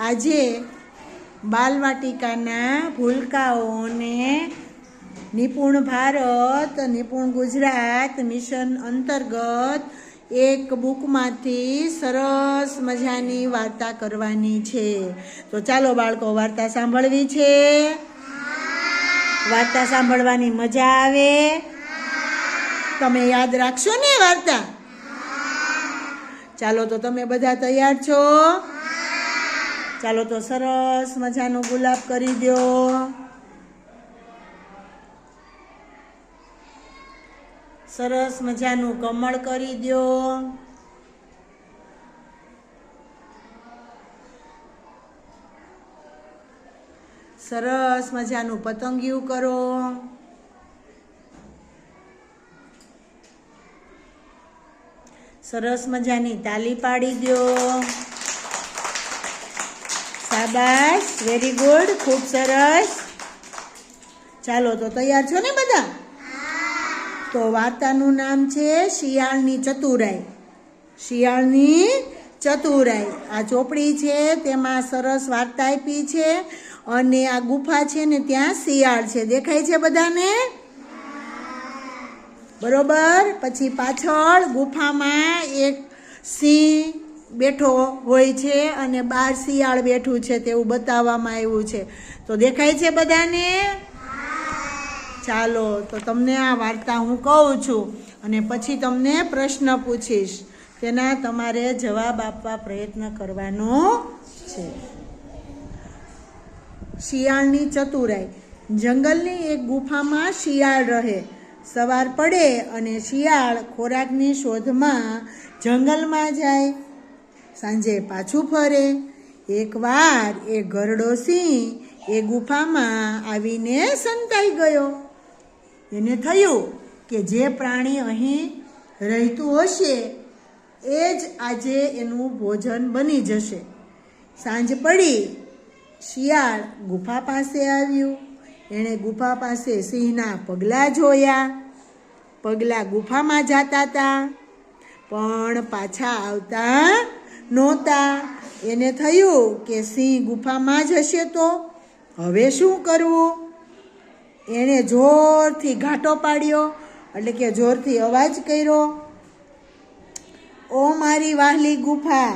આજે બાલવાટિકાના ભૂલકાઓને નિપુણ ભારત, નિપુણ ગુજરાત મિશન અંતર્ગત એક બુકમાંથી સરસ મજાની વાર્તા કરવાની છે. તો ચાલો બાળકો, વાર્તા સાંભળવી છે? વાર્તા સાંભળવાની મજા આવે? તમે યાદ રાખશો ને વાર્તા? ચાલો તો તમે બધા તૈયાર છો? ચાલો તો સરસ મજાનું ગુલાબ કરી દો. સરસ મજાનું કમળ કરી દો. સરસ મજાનું પતંગિયું કરો. સરસ મજાની તાલી પાડી દો. શાબાશ વેરી ગુડ ખૂબ સરસ. ચાલો, તો તૈયાર છો ને બધા? તો વાર્તાનું નામ છે શિયાળની ચતુરાઈ. શિયાળની ચતુરાઈ. આ ચોપડી છે, તેમાં સરસ વાર્તા આપી છે અને આ ગુફા છે ને ત્યાં શિયાળ છે. દેખાય છે બધાને? બરોબર? પછી પાછળ ગુફામાં એક સિંહ બેઠો હોય છે અને બાર શિયાળ બેઠું છે તેવું બતાવવામાં આવ્યું છે. તો દેખાય છે બધાને? ચાલો, તો તમને આ વાર્તા હું કહું છું અને પછી તમને પ્રશ્ન પૂછીશ. તેના તમારે જવાબ આપવા પ્રયત્ન કરવાનો છે. શિયાળની ચતુરાઈ. જંગલની એક ગુફામાં શિયાળ રહે. સવાર પડે અને શિયાળ ખોરાકની શોધમાં જંગલમાં જાય. સાંજે પાછું ફરે. એકવાર એ ગરડો સિંહ એ ગુફામાં આવીને સંતાઈ ગયો. એને થયું કે જે પ્રાણી અહીં રહેતું હશે, એ જ આજે એનું ભોજન બની જશે. સાંજ પડી, શિયાળ ગુફા પાસે આવ્યું. એણે ગુફા પાસે સિંહના પગલાં જોયા. પગલાં ગુફામાં જતા હતા. પણ પાછા આવતા નહોતા. એને થયું કે સિંહ ગુફામાં જ હશે તો હવે શું કરવું? એણે જોરથી ઘાટો પાડ્યો, એટલે કે જોરથી અવાજ કર્યો, ઓ મારી વાહલી ગુફા,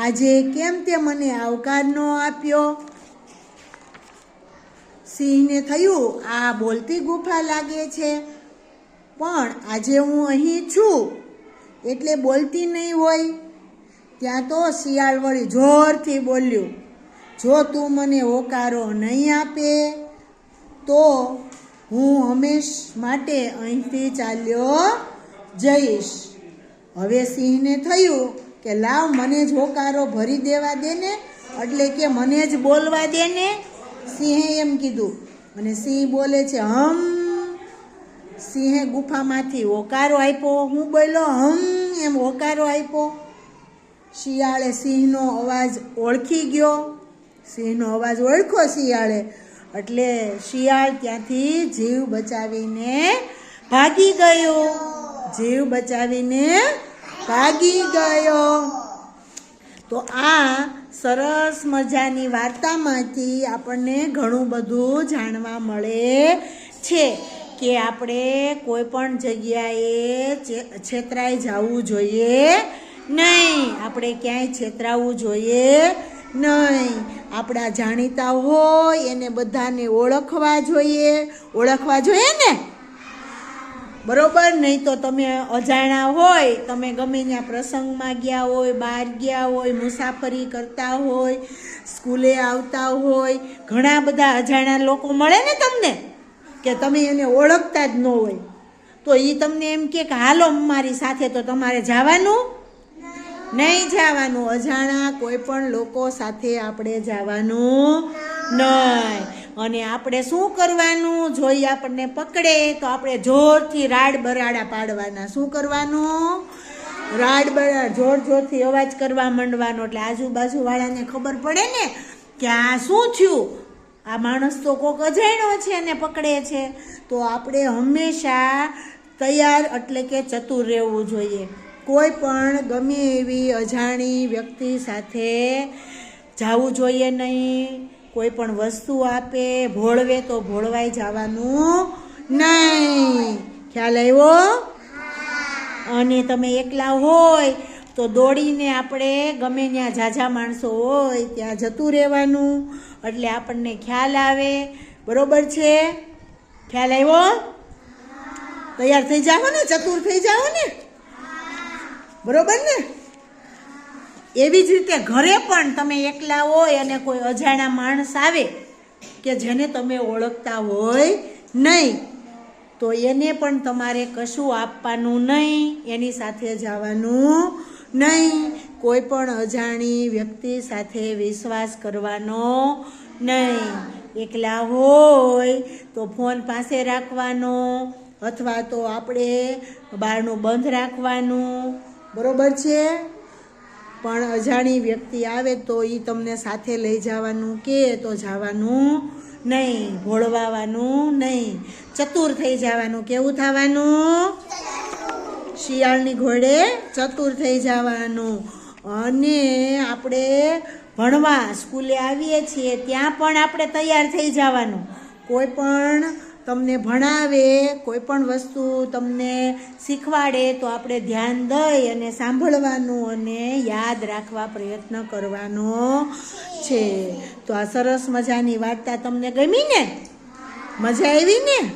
આજે કેમ તે મને આવકાર ન આપ્યો? સિંહને થયું, આ બોલતી ગુફા લાગે છે, પણ આજે હું અહીં છું, એટલે બોલતી નહીં હોય. ત્યાં તો શિયાળ વળી જોરથી બોલ્યું, જો તું મને હોકારો નહીં આપે, તો હું હંમેશ માટે અહીંથી ચાલ્યો જઈશ. હવે સિંહને થયું કે, લાવ મને જ હોકારો ભરી દેવા દે ને, એટલે કે મને જ બોલવા દે ને. સિંહે એમ કીધું અને સિંહ બોલે છે, હમ. સિંહે ગુફામાંથી હોકારો આપ્યો, હું બોલ્યો, હમ. એમ હોકારો આપ્યો. શિયાળે સિંહનો અવાજ ઓળખી ગયો. સિંહનો અવાજ ઓળખો શિયાળે. એટલે શિયાળ ત્યાંથી જીવ બચાવીને ભાગી ગયો. જીવ બચાવીને ભાગી ગયો. તો આ સરસ મજાની વાર્તામાંથી આપણને ઘણું બધું જાણવા મળે છે કે આપણે કોઈ પણ જગ્યાએ છેતરાઈ જવું જોઈએ. નહીં. આપણે ક્યાંય છેતરાવું જોઈએ નહીં. આપણા જાણીતા હોય એને બધાને ઓળખવા જોઈએ. ઓળખવા જોઈએ ને? બરોબર? નહીં તો તમે અજાણ્યા હોય, તમે ગમે ત્યાં પ્રસંગમાં ગયા હોય, બહાર ગયા હોય, મુસાફરી કરતા હોય, સ્કૂલે આવતા હોય, ઘણા બધા અજાણ્યા લોકો મળે ને તમને? કે તમે એને ઓળખતા જ ન હોય. તો એ તમને એમ કે હાલો મારી સાથે તો તમારે જવાનું. નહીં જવાનું અજાણા કોઈ પણ લોકો સાથે આપણે જવાનું નહીં. અને આપણે શું કરવાનું? જોઈ આપણને પકડે તો આપણે જોરથી રાડ બરાડા પાડવાના. શું કરવાનું? રાડ બરાડ જોર જોરથી અવાજ કરવા માંડવાનો. એટલે આજુબાજુ વાળાને ખબર પડે ને કે આ શું થયું? આ માણસ તો કોક અજાણ્યો છે ને પકડે છે. તો આપણે હંમેશા તૈયાર એટલે કે ચતુર રહેવું જોઈએ. કોઈ પણ ગમે એવી અજાણી વ્યક્તિ સાથે જાવું જોઈએ નહીં. કોઈ પણ વસ્તુ આપે, ભોળવે તો ભોળવાઈ જવાનું નહીં. ખ્યાલ આવ્યો? અને તમે એકલા હોય તો દોડીને આપણે ગમે ત્યાં ઝાઝા માણસો હોય ત્યાં જતું રહેવાનું. એટલે આપણને ખ્યાલ આવે. બરોબર છે? ખ્યાલ આવ્યો? તૈયાર થઈ જાઓ ને? ચતુર થઈ જાઓ ને? બરોબર ને? એવી જ રીતે ઘરે પણ તમે એકલા હોય અને કોઈ અજાણા માણસ આવે કે જેને તમે ઓળખતા હોય નહીં, તો એને પણ તમારે કશું આપવાનું નહીં, એની સાથે જવાનું નહીં. કોઈ પણ અજાણી વ્યક્તિ સાથે વિશ્વાસ કરવાનો નહીં. એકલા હોય તો ફોન પાસે રાખવાનો અથવા તો આપણે બારણું બંધ રાખવાનું. બરોબર છે? પણ અજાણી વ્યક્તિ આવે તો એ તમને સાથે લઈ જવાનું કે તો જવાનું નહીં, ભોળવાવાનું નહીં. ચતુર થઈ જવાનું. કેવું થવાનું? શિયાળની ઘોડે ચતુર થઈ જવાનું. અને આપણે ભણવા સ્કૂલે આવીએ છીએ, ત્યાં પણ આપણે તૈયાર થઈ જવાનું. કોઈ પણ તમને ભણાવે કોઈ પણ વસ્તુ તમને શીખવાડે તો આપણે ધ્યાન દઈ અને સાંભળવાનું અને યાદ રાખવા પ્રયત્ન કરવાનો છે. તો આ સરસ મજાની વાર્તા તમને ગમી ને? મજા આવી ને?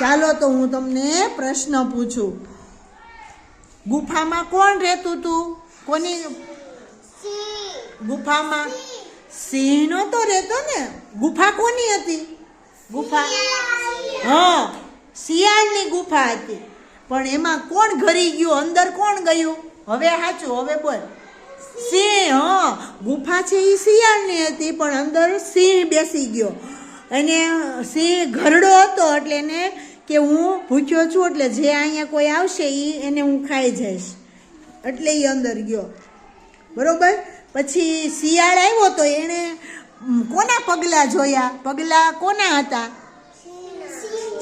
ચાલો તો હું તમને પ્રશ્ન પૂછું. ગુફામાં કોણ રહેતું હતું કોની ગુફામાં? સિંહ તો રહેતો ને? ગુફા કોની હતી? ગુફા? હા, શિયાળની ગુફા હતી. પણ એમાં કોણ ઘરી ગયું? અંદર કોણ ગયું? હવે સાચું હવે બોલ. સિંહ, હા, ગુફા છે એ શિયાળની હતી, પણ અંદર સિંહ બેસી ગયો. અને સિંહ ઘરડો હતો, એટલે એને કે હું ભૂખ્યો છું, એટલે જે અહીંયા કોઈ આવશે એ એને હું ખાઈ જઈશ. એટલે એ અંદર ગયો. બરોબર? પછી શિયાળ આવ્યો તો એણે કોના પગલાં જોયા? પગલાં કોના હતા?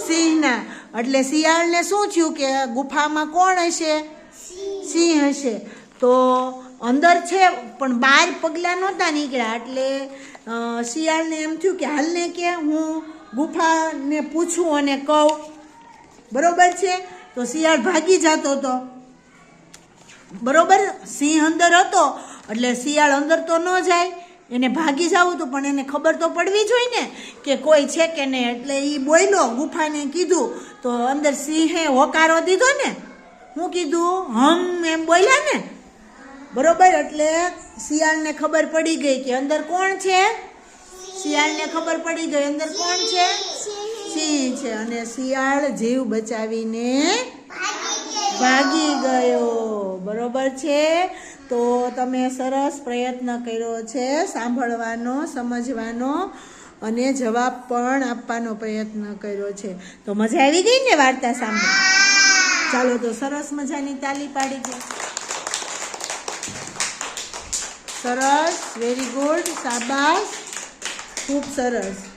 સિંહના. એટલે શિયાળને શું થયું કે ગુફામાં કોણ હશે? સિંહ હશે. તો અંદર છે, પણ બાર પગલાં નહોતા નીકળ્યા. એટલે શિયાળને એમ થયું કે હાલને કે હું ગુફાને પૂછું અને કહું. બરોબર છે? તો શિયાળ ભાગી જતો હતો બરોબર? સિંહ અંદર હતો. એટલે શિયાળ અંદર તો ન જાય. એને ભાગી જવું હતું પણ એને ખબર તો પડવી જોઈએ ને કે કોઈ છે કે નહીં. એટલે એ બોલ્યો, ગુફાને કીધું, તો અંદર સિંહે હોકારો દીધો ને. હું કીધું, હમ, એમ બોલ્યા ને. બરોબર, એટલે શિયાળને ખબર પડી ગઈ કે અંદર કોણ છે? શિયાળને ખબર પડી ગઈ, અંદર કોણ છે? સિંહ છે. અને શિયાળ જીવ બચાવીને ભાગી ગયો. બરોબર છે? તો તમે સરસ પ્રયત્ન કર્યો છે સાંભળવાનો, સમજવાનો અને જવાબ પણ આપવાનો પ્રયત્ન કર્યો છે. તો મજા આવી ગઈ ને વાર્તા સાંભળ ચાલો તો સરસ મજાની તાલી પાડી દે. સરસ વેરી ગુડ સાબાસ. ખૂબ સરસ.